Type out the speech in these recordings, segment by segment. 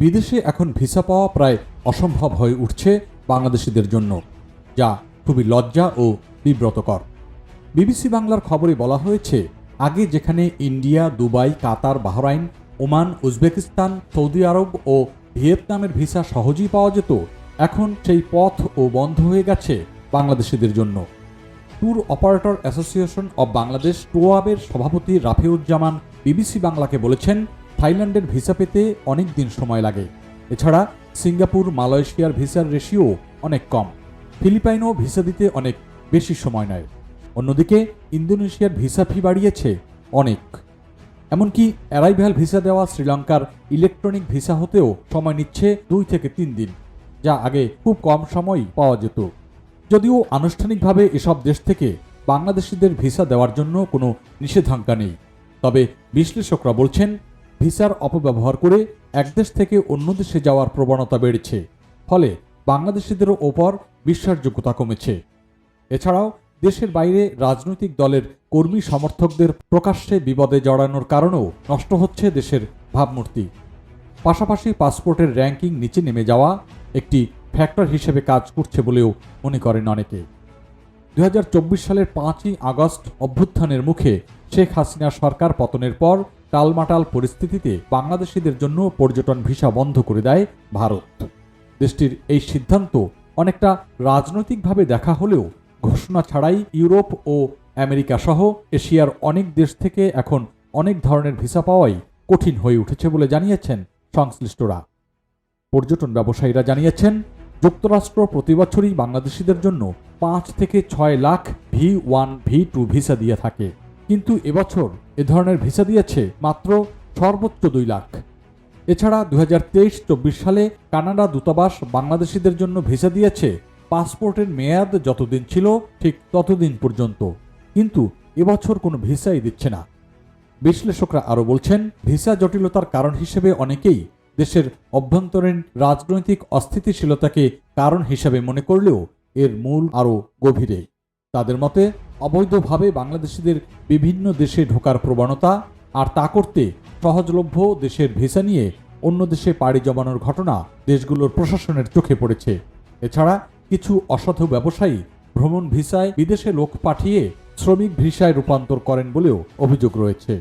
বিদেশে এখন ভিসা পাওয়া প্রায় অসম্ভব হয়ে উঠছে বাংলাদেশিদের জন্য, যা খুবই লজ্জা ও বিব্রতকর। বিবিসি বাংলার খবরে বলা হয়েছে, আগে যেখানে India, Dubai, Qatar, Bahrain, Oman, Uzbekistan, Saudi Arabia ও ভিয়েতনামের ভিসা সহজেই পাওয়া যেত, এখন সেই পথ ও বন্ধ হয়ে গেছে বাংলাদেশিদের জন্য। Tour operator association of Bangladesh, টোয়াবের সভাপতি রাফিউজ্জামান বিবিসি বাংলাকে বলেছেন থাইল্যান্ডের ভিসা পেতে অনেক দিন সময় লাগে। এছাড়া সিঙ্গাপুর, মালয়েশিয়ার ভিসার রেশিও অনেক কম। ফিলিপাইনও ভিসা দিতে অনেক বেশি সময় নেয়। অন্যদিকে, ইন্দোনেশিয়ার ভিসা ফি বাড়িয়েছে অনেক। এমনকি অ্যারাইভ্যাল ভিসা দেওয়া শ্রীলঙ্কার ইলেকট্রনিক ভিসা হতেও সময় নিচ্ছে দুই থেকে তিন দিন, যা আগে খুব কম সময়ই পাওয়া যেত। যদিও আনুষ্ঠানিকভাবে এসব দেশ থেকে বাংলাদেশিদের ভিসা দেওয়ার জন্য কোনো নিষেধাজ্ঞা নেই। তবে বিশ্লেষকরা বলছেন ভিসার অপব্যবহার করে এক দেশ থেকে অন্য দেশে যাওয়ার প্রবণতা বেড়েছে। ফলে বাংলাদেশিদের ওপর বিশ্বাসযোগ্যতা কমেছে। এছাড়াও দেশের বাইরে রাজনৈতিক দলের কর্মী সমর্থকদের প্রকাশ্যে বিপদে জড়ানোর কারণেও নষ্ট হচ্ছে দেশের ভাবমূর্তি। পাশাপাশি পাসপোর্টের র্যাঙ্কিং নিচে নেমে যাওয়া একটি ফ্যাক্টর হিসেবে কাজ করছে বলেও মনে করেন অনেকে। দু হাজার চব্বিশ সালের পাঁচই আগস্ট অভ্যুত্থানের মুখে শেখ হাসিনা সরকার পতনের পর টালমাটাল পরিস্থিতিতে বাংলাদেশিদের জন্য পর্যটন ভিসা বন্ধ করে দেয় ভারত। দেশটির এই সিদ্ধান্ত অনেকটা রাজনৈতিকভাবে দেখা হলেও ঘোষণা ছাড়াই ইউরোপ ও আমেরিকা সহ এশিয়ার অনেক দেশ থেকে এখন অনেক ধরনের ভিসা পাওয়াই কঠিন হয়ে উঠেছে বলে জানিয়েছেন সংশ্লিষ্টরা। পর্যটন ব্যবসায়ীরা জানিয়েছেন, যুক্তরাষ্ট্র প্রতি বছরই বাংলাদেশিদের জন্য পাঁচ থেকে ছয় lakh V one, V two visa দিয়ে থাকে। কিন্তু এবছর এ ধরনের ভিসা দিয়েছে মাত্র সর্বোচ্চ দুই লাখ। এছাড়া দু হাজার তেইশ চব্বিশ সালে কানাডা দূতাবাস বাংলাদেশিদের জন্য ভিসা দিয়েছে পাসপোর্টের মেয়াদ যতদিন ছিল ঠিক ততদিন পর্যন্ত। কিন্তু এবছর কোনো ভিসাই দিচ্ছে না। বিশ্লেষকরা আরও বলছেন, ভিসা জটিলতার কারণ হিসেবে অনেকেই দেশের অভ্যন্তরীণ রাজনৈতিক অস্থিতিশীলতাকে কারণ হিসেবে মনে করলেও এর মূল আরও গভীরে। তাদের মতে অবৈধভাবে বাংলাদেশিদের বিভিন্ন দেশে ঢোকার প্রবণতা আর তা করতে সহজলভ্য দেশের ভিসা নিয়ে অন্য দেশে পাড়ি জমানোর ঘটনা দেশগুলোর প্রশাসনের চোখে পড়েছে। এছাড়া কিছু অসাধু ব্যবসায়ী ভ্রমণ ভিসায় বিদেশে লোক পাঠিয়ে শ্রমিক ভিসায় রূপান্তর করেন বলেও অভিযোগ রয়েছে।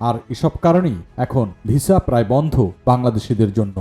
আর এসব কারণেই এখন ভিসা প্রায় বন্ধ বাংলাদেশিদের জন্য।